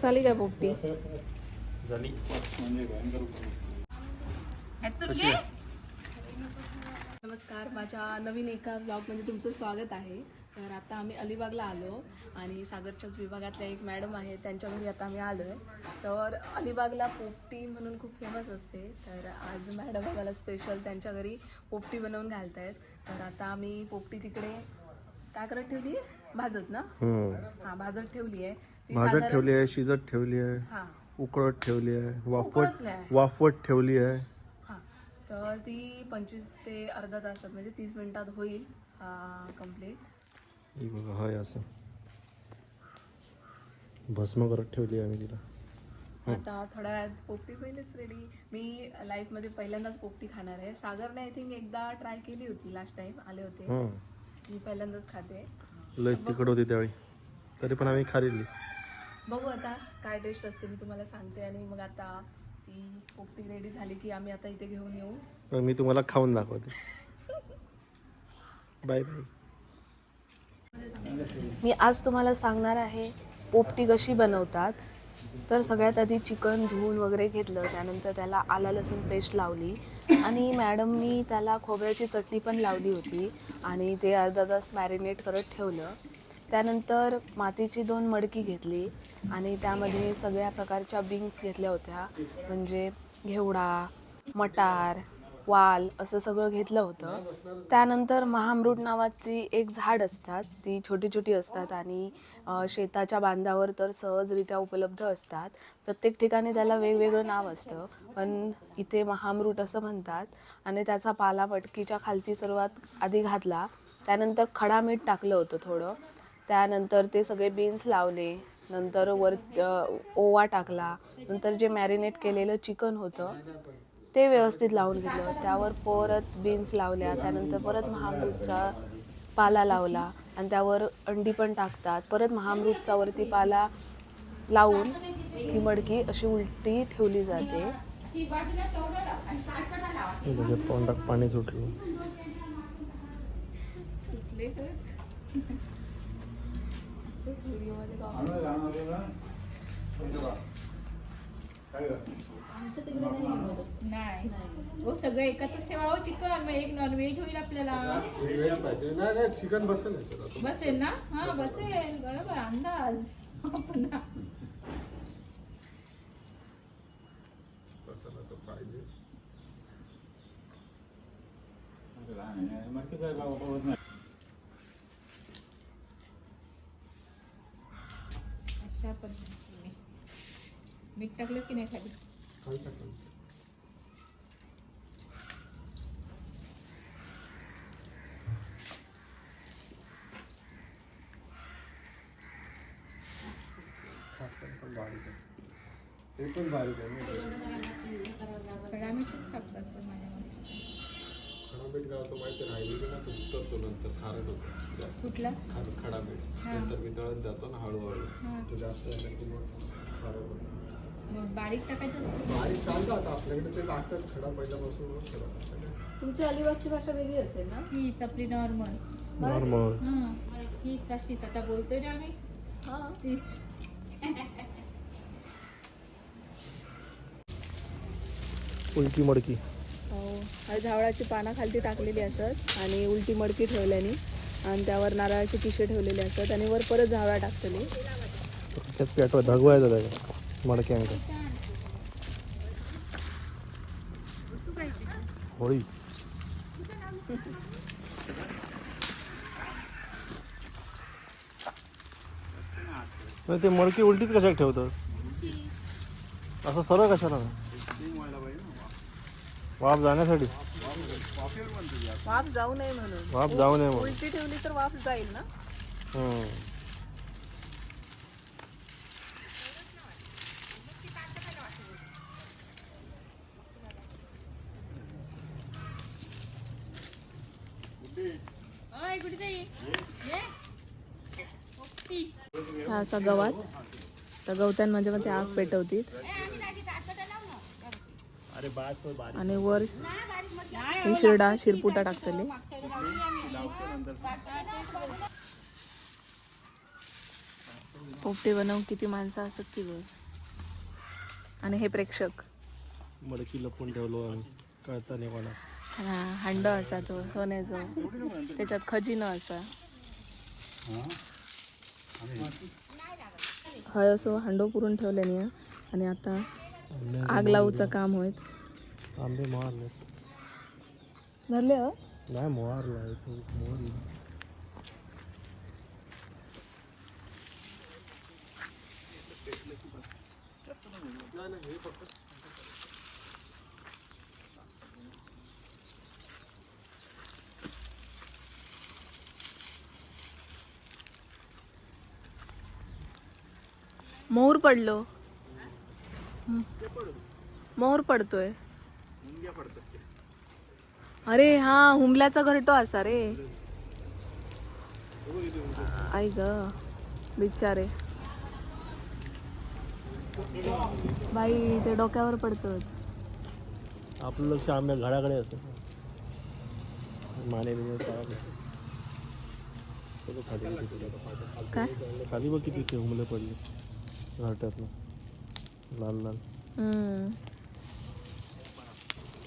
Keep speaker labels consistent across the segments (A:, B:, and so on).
A: चाली काय पोपटी?
B: झाली.
A: नमस्कार माझ्या नवीन एका ब्लॉगमध्ये तुमचं स्वागत आहे. तर आता आम्ही अलिबागला आलो आणि सागरच्याच विभागातल्या एक मॅडम आहे त्यांच्या घरी आता आम्ही आलो आहे तर अलिबागला पोपटी म्हणून खूप फेमस असते. तर आज मॅडम आम्हाला स्पेशल त्यांच्या घरी पोपटी बनवून घालत आहेत तर आता आम्ही पोपटी तिकडे काय करत ठेवली भाजत ना? हां भाजत ठेवली आहे
B: भाजत ठेवली आहे शिजत ठेवली आहे
A: हां.
B: उकळत ठेवली आहे वाफवत. वाफवत ठेवली आहे.
A: हां. तर ती पंचवीस ते अर्धा तासात म्हणजे तीस मिनिटात होईल कंप्लीट
B: ही बघा हाय असं. भस्म करत ठेवली आहे आम्ही तिला.
A: आता थोड्या वेळात पोपटी पहिलेच रेडी मी लाईफमध्ये पहिल्यांदाच पोपटी खाणार आहे. सागरने आय थिंक एकदा ट्राय केली होती लास्ट टाइम आले होते.
B: हं.
A: मी पहिल्यांदाच खाते.
B: लय तिकड होती त्यावेळी. तरी पण आम्ही खाल्लेली
A: बघू आता काय टेस्ट असते मी तुम्हाला सांगते आणि मग आता ती पोपटी रेडी झाली की आम्ही आता इथे घेऊन येऊ.
B: पण मी तुम्हाला खाऊन दाखवते. बाय बाय
A: मी आज तुम्हाला सांगणार आहे पोपटी कशी बनवतात. तर सगळ्यात आधी चिकन धुवून वगैरे घेतलं त्यानंतर त्याला आला लसूण पेस्ट लावली. आणि मॅडमनी त्याला खोबऱ्याची चटणी पण लावली होती. आणि ते अर्धा तास मॅरिनेट करत ठेवलं. त्यानंतर मातीची दोन मडकी घेतली आणि त्यामध्ये सगळ्या प्रकारच्या बीन्स घेतल्या होत्या. म्हणजे घेवडा मटार वाल असं सगळं घेतलं होतं. त्यानंतर महामृत नावाची एक झाड असतात ती छोटी छोटी असतात आणि शेताच्या बांधावर तर सहजरित्या उपलब्ध असतात. प्रत्येक ठिकाणी त्याला वेगवेगळं नाव असतं पण इथे महामृत असं म्हणतात आणि त्याचा पाला मटकीच्या खालती सर्वात आधी घातला. त्यानंतर खडा मीठ टाकलं होतं थोडं. त्यानंतर ते सगळे बीन्स लावले. नंतर वर ओवा टाकला. नंतर जे मॅरिनेट केलेलं चिकन होतं ते व्यवस्थित लावून घेतलं. त्यावर परत बीन्स लावल्या. त्यानंतर परत महामृतचा पाला लावला. आणि त्यावर अंडी पण टाकतात. परत महामृतचा वरती पाला लावून ही मडकी अशी उलटी ठेवली जाते.
B: तोंडात पाणी सुटलं.
A: आमच्या तिकडे नाही बनवत.
C: नाही. हो सगळं एकत्रच ठेवा. हो चिकन. मग एक नॉनव्हेज होईल आपल्याला.
B: चिकन बसेल याच्यात.
C: बसेल ना? हा बसेल. बरोबर. अंदाज. पुन्हा.
B: बसायला तर पाहिजे.
C: अशा पद्धतीने मीठ टाकलं की नाही खाली
B: टाकलं. बारीक आहे. ते पण बारीक आहे
C: टाकतात पण माझ्या मते.
B: खडा मीठ काय होतं माहिती राहिली की ना तो उतरतो नंतर खारट होतो जास्त.
C: कुठला?
B: खड खडा मीठ
C: हा.
B: नंतर वितळत जातो ना हळूहळू. तो जास्त झाला की मग खारट होतो.
C: मग बारीक टाकायचं असतं?
B: बारीक चालतं आता. आपल्याकडे ते लागतात. खडा पहिल्यापासून खडा टाकायला.
A: तुमची अलिबागची भाषा वेगळी असेल ना?
C: हीच आपली नॉर्मल
B: नॉर्मल
C: हा. हीच अशीच. आता बोलतोय ना आम्ही?
A: हां.
C: तीच
B: उलटी मडकी.
A: झावळाची पानं खालती टाकलेली असतात आणि उलटी मडकी ठेवल्याने आणि त्यावर नारळाचे पिशे ठेवलेले असतात आणि वर परत झावळा टाकतली.
B: त्याच्यात पेटवा धगवायचं होळी ते मडकी उलटीच कशाक ठेवतात? असं सरळ कशाला? वाफ जाण्यासाठी?
A: वाफ जाऊ नये म्हणून.
B: वाफ जाऊ नये म्हणून.
A: उलटी ठेवली तर वाफ जाईल ना?
B: हम्म.
A: हा असा गवात. तर गवत्यान म्हणजे मग ते आग पेटवतील. आणि वर ही शिरडा शिरपुटा टाकतले. पोपटे बनवून किती माणसं असतात ती बघ. आणि हे प्रेक्षक.
B: मडकी लपून ठेवलो कळता नाही कोणा
A: हा हंड असा तो सोन्याचं. त्याच्यात खजिनो असा. हय असो हंडो पुरून ठेवल्याने आणि आता आग लावूचं काम होत
B: आंबे मोहारले
A: धरले हो?
B: नाही मोहारला मोहर
A: मोहर पडलो. मोर पडतोय. अरे हा हुमल्याचा घरटो असा रे. आई ग बिचारे. बाई ते डोक्यावर पडतं
B: आपलं लक्ष आंब्या घराकडे असत. माने बिने खाली बघ किती झालं.
A: काय
B: खाली बघ किती ते पडले. घरट्यातनं लाल लाल
A: हम्म.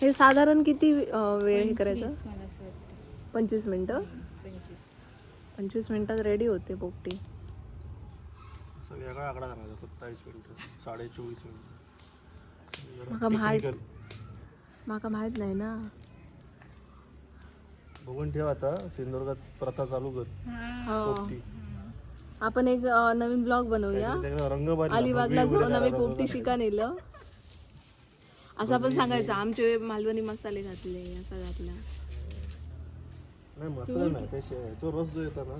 A: हे साधारण किती अं, वेळ हे करायचं? पंचवीस मिनिटं?
C: पंचवीस.
A: मिनिटात रेडी होते पोपटी.
B: वेगळा आकडा सांगायचा सत्तावीस मिनिटं साडे चोवीस मिनिटं.
A: माका माहित-
B: Technical.
A: माका माहीत नाही ना.
B: बघून ठेव आता सिंधुदुर्गात प्रथा चालू कर.
A: हो.
B: पोपटी.
A: आपण एक अं, नवीन ब्लॉग बनवूया. अलिबागला
B: भगवी
A: जो
B: उडला,
A: नवी
B: रंग.
A: पोपटी. शिका नेलं. असं आपण सांगायचं आमचे मालवणी मसाले घातले असं घातला.
B: नाही मसाला नाही ते शे- जो रस जो येतो ना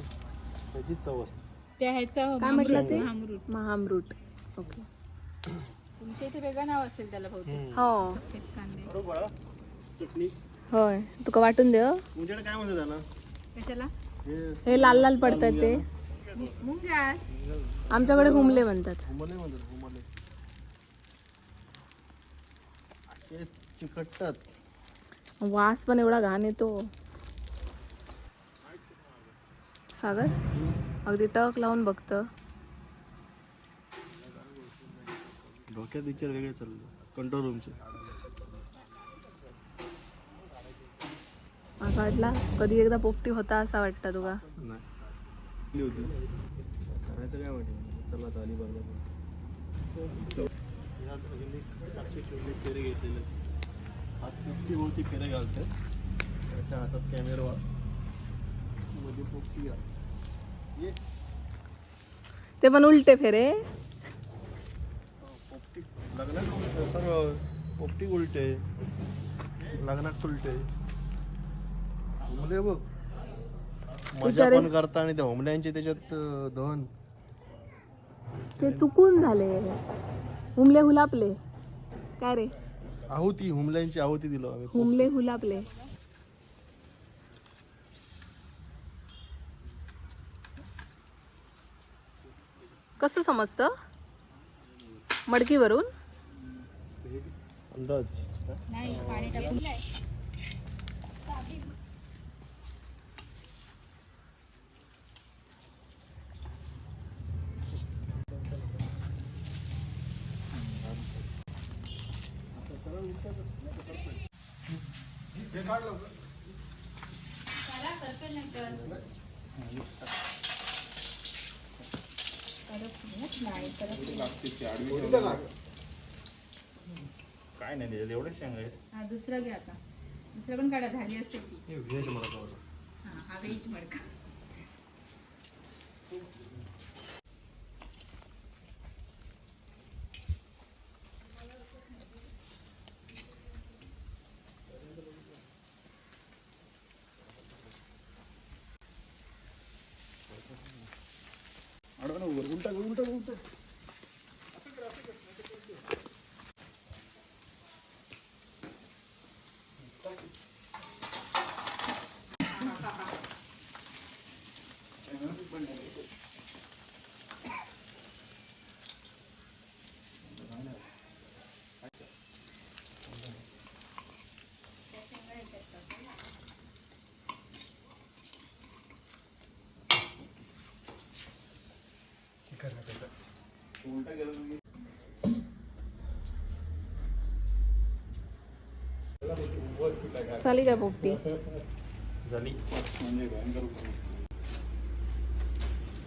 B: त्याचीच चव असते.
C: त्या ह्याचा
A: काय म्हटलं ते?
C: महामृत.
A: महामृट ओके.
C: तुमच्या इथे वेगळं नाव असेल त्याला बहुतेक.
A: हो.
C: तेच कांदे
B: बरोबर बाळा चटणी.
A: होय. तुका वाटून दे हं.
B: तुमच्याकडे काय म्हणतात त्याला?
C: कशाला?
B: हे
A: हे लाल लाल पडतात ते. आमच्याकडे हुमले म्हणतात.
B: हुमले म्हणतात हुमले. असे चिकटतात.
A: वास पण एवढा घाण येतो. सागर अगदी टक लावून बघतं.
B: डोक्यात विचार वेगळे चालले. कंट्रोल रूमचे
A: वाटला कधी एकदा पोपटी होता असा वाटतं
B: कुठली होती. करायचं काय वाटेल चला आता अलिबागला. साक्षी ठेवले फेरे घेतलेले. आज पोपटी होती फेरे घालते त्याच्या हातात कॅमेरा मध्ये पोपटी ये.
A: ते पण उलटे फेरे.
B: पोपटी. लग्नात उलटे सर्व पोपटी उलटे. लग्नात उलटे. हुमले बघ. मजा. पण करता आणि त्या होमल्यांचे त्याच्यात अं, दहन.
A: ते चुकून झाले. हुमले हुलापले. काय रे?
B: आहुती हुमल्यांची आहुती दिलो आम्ही.
A: हुमले हुलापले. कसं समजतं? मडकीवरून?
B: अंदाज.
C: नाही पाणी टाकून
B: काय नाही एवढे शेंग आहेत.
C: हा दुसरा घ्या आता. दुसरा पण काढा झाली असेल ती.
B: हे व्हेज मला
C: हा हा व्हेज मडका.
B: उलटा गेला तुम्ही
A: चाली काय पोपटी?
B: झाली. म्हणजे भयंकर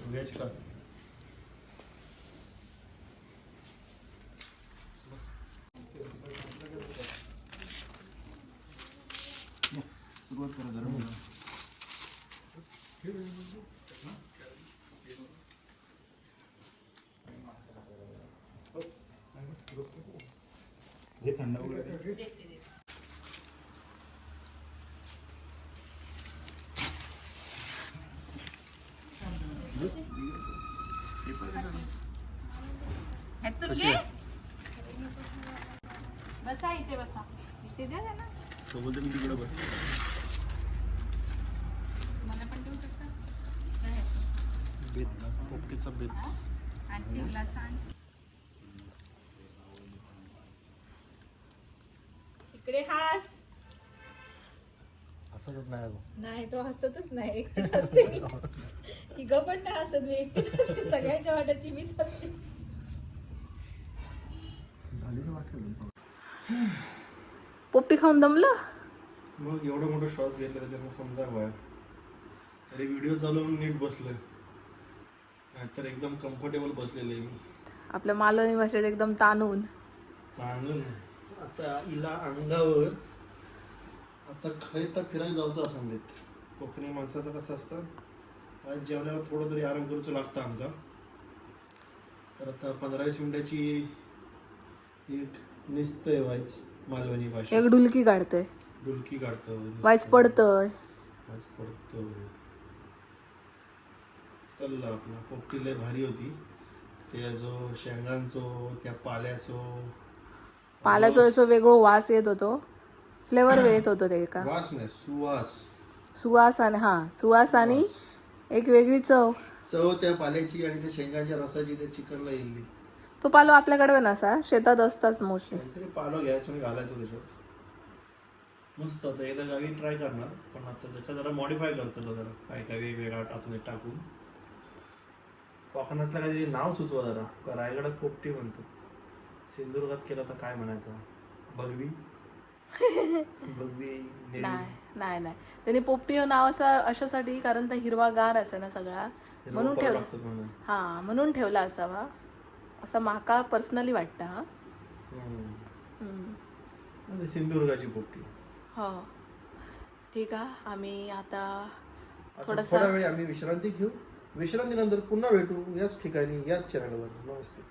B: व्हेज का सुरुवात करा जरा वगैरे
C: बसा इथे बसा. इथे द्या ना
B: तो बोलतो मी तिकडे बस.
C: मला पण देऊ शकता?
B: बेत पोपटीचा बेत.
C: आणखी ग्लास आण. इकडे हास.
B: असं नाही अगं.
C: नाही तो हसतच नाही एकटीच हसते मी. तिघ पण नाही हसत मी एकटीच हसते सगळ्यांच्या वाटाची मीच हसते.
A: पोपटी खाऊन दमलं?
B: मग एवढं मोठं श्वास घेतलं त्याच्यानं समजा व्हाय तरी व्हिडिओ चालवून नीट बसलोय. नाहीतर एकदम कम्फर्टेबल बसलेलं आहे मी.
A: आपल्या मालवणी भाषेत एकदम ताणून.
B: मागून आता हिला अंगावर आता खय तर फिरायला जायचं असं देत कोकणी माणसाचं कसं असतं? आज जेवणाला थोडं तरी आराम करूचं लागतं आमका. तर आता पंधरा वीस मिनिटाची एक निसतंय वाईच मालवणी भाषा.
A: एक डुलकी काढतोय.
B: डुलकी काढतो
A: वाईच पडतोय.
B: आज पडतो चालला आपला पोपटी लय भारी होती. त्या जो शेंगांचो त्या पाल्याचो
A: पाल्याचो असं वेगळं वास येत होतो. फ्लेवर येत होतो ते का
B: वास नाही सुवास.
A: सुवास आणि हा सुवास आणि एक वेगळी चव.
B: चव त्या पाल्याची आणि त्या शेंगाच्या रसाची त्या चिकनला येईल.
A: तो पालो आपल्याकडे नसा शेतात असताच मोस्टली
B: काहीतरी पालो घ्यायचो आणि घालायचो त्याच्यात. मस्त आता एकदा गावी ट्राय करणार पण आता त्याचा जरा मॉडीफाय करतो जरा. काय काय वेगवेगळा टाकून टाकून. कोकणातलं काहीतरी नाव सुचवा जरा रायगडात पोपटी म्हणतात. सिंधुदुर्गात केलं तर काय म्हणायचं? भगवी भगवी.
A: नाही नाही नाही. त्याने पोपटी हे नाव असं अशासाठी कारण त्या हिरवागार असे ना सगळा. म्हणून
B: रोपाला
A: ठेव
B: लागतात म्हणून.
A: हा म्हणून ठेवला असावा. असं माका पर्सनली वाटतं हा.
B: म्हणजे सिंधुदुर्गाची पोपटी.
A: हो. ठीक आहे आम्ही
B: आता
A: थोडासा-
B: थोडा वेळ आम्ही विश्रांती घेऊ. विश्रांतीनंतर पुन्हा भेटू याच ठिकाणी याच चॅनलवर नमस्ते.